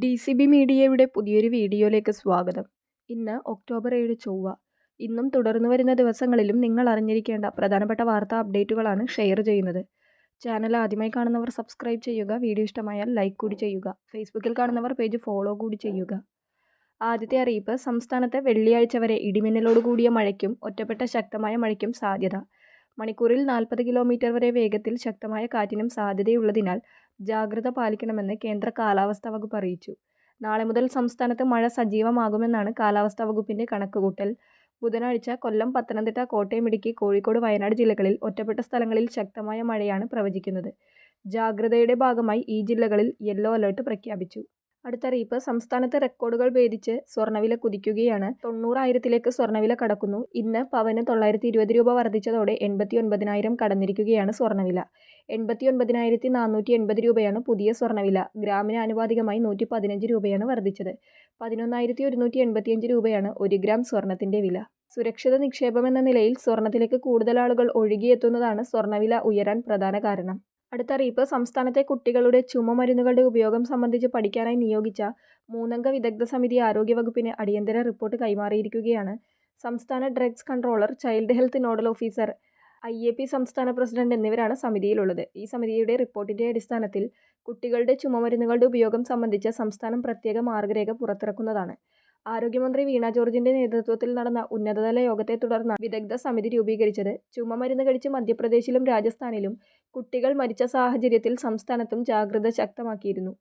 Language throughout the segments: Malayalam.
ഡി സി ബി മീഡിയയുടെ പുതിയൊരു വീഡിയോയിലേക്ക് സ്വാഗതം. ഇന്ന് ഒക്ടോബർ ഏഴ് ചൊവ്വ. ഇന്നും തുടർന്നു വരുന്ന ദിവസങ്ങളിലും നിങ്ങൾ അറിഞ്ഞിരിക്കേണ്ട പ്രധാനപ്പെട്ട വാർത്താ അപ്ഡേറ്റുകളാണ് ഷെയർ ചെയ്യുന്നത്. ചാനൽ ആദ്യമായി കാണുന്നവർ സബ്സ്ക്രൈബ് ചെയ്യുക വീഡിയോ ഇഷ്ടമായാൽ ലൈക്ക് കൂടി ചെയ്യുക ഫേസ്ബുക്കിൽ കാണുന്നവർ പേജ് ഫോളോ കൂടി ചെയ്യുക. ആദ്യത്തെ അറിയിപ്പ് സംസ്ഥാനത്ത് വെള്ളിയാഴ്ച വരെ ഇടിമിന്നലോട് കൂടിയ മഴയ്ക്കും ഒറ്റപ്പെട്ട ശക്തമായ മഴയ്ക്കും സാധ്യത. മണിക്കൂറിൽ നാൽപ്പത് കിലോമീറ്റർ വരെ വേഗത്തിൽ ശക്തമായ കാറ്റിനും സാധ്യതയുള്ളതിനാൽ ജാഗ്രത പാലിക്കണമെന്ന് കേന്ദ്ര കാലാവസ്ഥാ വകുപ്പ് അറിയിച്ചു. നാളെ മുതൽ സംസ്ഥാനത്ത് മഴ സജീവമാകുമെന്നാണ് കാലാവസ്ഥാ വകുപ്പിന്റെ കണക്കുകൂട്ടൽ. ബുധനാഴ്ച കൊല്ലം പത്തനംതിട്ട കോട്ടയം ഇടുക്കി കോഴിക്കോട് വയനാട് ജില്ലകളിൽ ഒറ്റപ്പെട്ട സ്ഥലങ്ങളിൽ ശക്തമായ മഴയാണ് പ്രവചിക്കുന്നത്. ജാഗ്രതയുടെ ഭാഗമായി ഈ ജില്ലകളിൽ യെല്ലോ അലേർട്ട് പ്രഖ്യാപിച്ചു. അടുത്ത അറിയിപ്പ് സംസ്ഥാനത്ത് റെക്കോർഡുകൾ ഭേദിച്ച് സ്വർണവില കുതിക്കുകയാണ്. തൊണ്ണൂറായിരത്തിലേക്ക് സ്വർണവില കടക്കുന്നു. ഇന്ന് പവന് തൊള്ളായിരത്തി ഇരുപത് രൂപ വർദ്ധിച്ചതോടെ എൺപത്തി ഒൻപതിനായിരം കടന്നിരിക്കുകയാണ് സ്വർണവില എൺപത്തി ഒൻപതിനായിരത്തി നാനൂറ്റി എൺപത് രൂപയാണ് പുതിയ സ്വർണവില ഗ്രാമിന് ആനുപാതികമായി നൂറ്റി പതിനഞ്ച് രൂപയാണ് വർദ്ധിച്ചത്. പതിനൊന്നായിരത്തി ഒരുന്നൂറ്റി എൺപത്തിയഞ്ച് രൂപയാണ് ഒരു ഗ്രാം സ്വർണത്തിന്റെ വില. സുരക്ഷിത നിക്ഷേപം എന്ന നിലയിൽ സ്വർണത്തിലേക്ക് കൂടുതൽ ആളുകൾ ഒഴുകിയെത്തുന്നതാണ് സ്വർണവില ഉയരാൻ പ്രധാന കാരണം. അടുത്ത അറിയിപ്പ് സംസ്ഥാനത്തെ കുട്ടികളുടെ ചുമമരുന്നുകളുടെ ഉപയോഗം സംബന്ധിച്ച് പഠിക്കാനായി നിയോഗിച്ച മൂന്നംഗ വിദഗ്ധ സമിതി ആരോഗ്യവകുപ്പിന് അടിയന്തര റിപ്പോർട്ട് കൈമാറിയിരിക്കുകയാണ്. സംസ്ഥാന drugs controller child health nodal officer I A P സംസ്ഥാന പ്രസിഡന്റ് എന്നിവരാണ് സമിതിയിലുള്ളത്. ഈ സമിതിയുടെ റിപ്പോർട്ടിന്റെ അടിസ്ഥാനത്തിൽ കുട്ടികളുടെ ചുമമരുന്നുകളുടെ ഉപയോഗം സംബന്ധിച്ച സംസ്ഥാനം പ്രത്യേക മാർഗരേഖ പുറത്തിറക്കുന്നതാണ്. ആരോഗ്യമന്ത്രി വീണ ജോർജിന്റെ നേതൃത്വത്തിൽ നടന്ന ഉന്നതതല യോഗത്തെ തുടർന്ന് വിദഗ്ധ സമിതി രൂപീകരിച്ചത്. ചുമമരുന്ന് കഴിച്ച് മധ്യപ്രദേശിലും രാജസ്ഥാനിലും കുട്ടികൾ മരിച്ച സാഹചര്യത്തിൽ സംസ്ഥാനത്തും ജാഗ്രത ശക്തമാക്കിയിരുന്നു.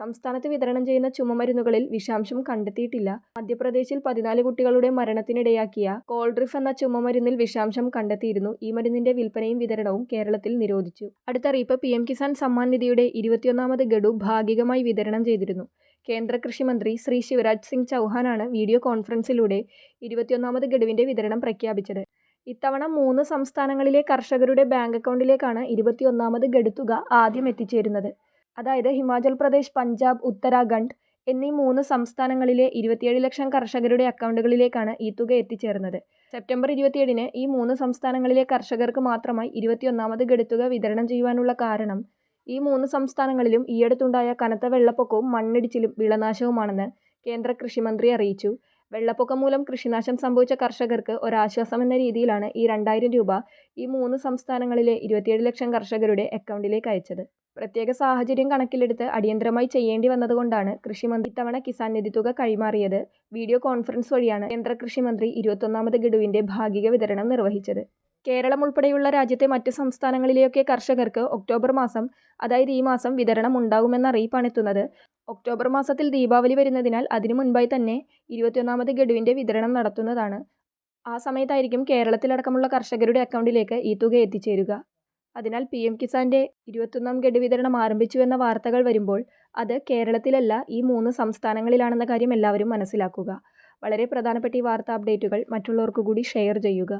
സംസ്ഥാനത്ത് വിതരണം ചെയ്യുന്ന ചുമമരുന്നുകളിൽ വിഷാംശം കണ്ടെത്തിയിട്ടില്ല. മധ്യപ്രദേശിൽ പതിനാല് കുട്ടികളുടെ മരണത്തിനിടയാക്കിയ കോൾഡ്രിഫ് എന്ന ചുമമരുന്നിൽ വിഷാംശം കണ്ടെത്തിയിരുന്നു. ഈ മരുന്നിന്റെ വിൽപ്പനയും വിതരണവും കേരളത്തിൽ നിരോധിച്ചു. അടുത്തറിയിപ്പ് പി എം കിസാൻ സമ്മാൻ നിധിയുടെ ഇരുപത്തിയൊന്നാമത് ഗഡു ഭാഗികമായി വിതരണം ചെയ്തിരുന്നു. കേന്ദ്ര കൃഷിമന്ത്രി ശ്രീ ശിവരാജ് സിംഗ് ചൗഹാനാണ് വീഡിയോ കോൺഫറൻസിലൂടെ ഇരുപത്തിയൊന്നാമത് ഗഡുവിന്റെ വിതരണം പ്രഖ്യാപിച്ചത്. ഇത്തവണ മൂന്ന് സംസ്ഥാനങ്ങളിലെ കർഷകരുടെ ബാങ്ക് അക്കൗണ്ടിലേക്കാണ് ഇരുപത്തിയൊന്നാമത് ഗഡുത്തുക തുക ആദ്യം എത്തിച്ചേരുന്നത്. അതായത് ഹിമാചൽ പ്രദേശ് പഞ്ചാബ് ഉത്തരാഖണ്ഡ് എന്നീ മൂന്ന് സംസ്ഥാനങ്ങളിലെ ഇരുപത്തിയേഴ് ലക്ഷം കർഷകരുടെ അക്കൗണ്ടുകളിലേക്കാണ് ഈ തുക എത്തിച്ചേർന്നത്. സെപ്റ്റംബർ ഇരുപത്തിയേഴിന് ഈ മൂന്ന് സംസ്ഥാനങ്ങളിലെ കർഷകർക്ക് മാത്രമായി ഇരുപത്തിയൊന്നാമത് ഗഡുത്തുക വിതരണം ചെയ്യുവാനുള്ള കാരണം ഈ മൂന്ന് സംസ്ഥാനങ്ങളിലും ഈയടുത്തുണ്ടായ കനത്ത വെള്ളപ്പൊക്കവും മണ്ണിടിച്ചിലും വിളനാശവുമാണെന്ന് കേന്ദ്ര കൃഷിമന്ത്രി അറിയിച്ചു. വെള്ളപ്പൊക്കം മൂലം കൃഷിനാശം സംഭവിച്ച കർഷകർക്ക് ഒരാശ്വാസമെന്ന രീതിയിലാണ് ഈ രണ്ടായിരം രൂപ ഈ മൂന്ന് സംസ്ഥാനങ്ങളിലെ ഇരുപത്തിയേഴ് ലക്ഷം കർഷകരുടെ അക്കൗണ്ടിലേക്ക് അയച്ചത്. പ്രത്യേക സാഹചര്യം കണക്കിലെടുത്ത് അടിയന്തരമായി ചെയ്യേണ്ടി വന്നതുകൊണ്ടാണ് കൃഷിമന്ത്രി ഇത്തവണ കിസാൻ നിധി തുക കൈമാറിയത്. വീഡിയോ കോൺഫറൻസ് വഴിയാണ് കേന്ദ്ര കൃഷിമന്ത്രി ഇരുപത്തൊന്നാമത് ഗഡുവിന്റെ ഭാഗിക വിതരണം നിർവഹിച്ചത്. കേരളം ഉൾപ്പെടെയുള്ള രാജ്യത്തെ മറ്റ് സംസ്ഥാനങ്ങളിലെയൊക്കെ കർഷകർക്ക് ഒക്ടോബർ മാസം അതായത് ഈ മാസം വിതരണം ഉണ്ടാകുമെന്ന അറിയിപ്പാണ് എത്തുന്നത്. ഒക്ടോബർ മാസത്തിൽ ദീപാവലി വരുന്നതിനാൽ അതിനു മുൻപായി തന്നെ ഇരുപത്തിയൊന്നാമത് ഗഡുവിന്റെ വിതരണം നടത്തുന്നതാണ്. ആ സമയത്തായിരിക്കും കേരളത്തിലടക്കമുള്ള കർഷകരുടെ അക്കൗണ്ടിലേക്ക് ഈ തുക എത്തിച്ചേരുക. അതിനാൽ പി എം കിസാന്റെ ഇരുപത്തൊന്നാം ഗഡു വിതരണം ആരംഭിച്ചുവെന്ന വാർത്തകൾ വരുമ്പോൾ അത് കേരളത്തിലല്ല ഈ മൂന്ന് സംസ്ഥാനങ്ങളിലാണെന്ന കാര്യം എല്ലാവരും മനസ്സിലാക്കുക. വളരെ പ്രധാനപ്പെട്ട ഈ വാർത്താ അപ്ഡേറ്റുകൾ മറ്റുള്ളവർക്ക് കൂടി ഷെയർ ചെയ്യുക.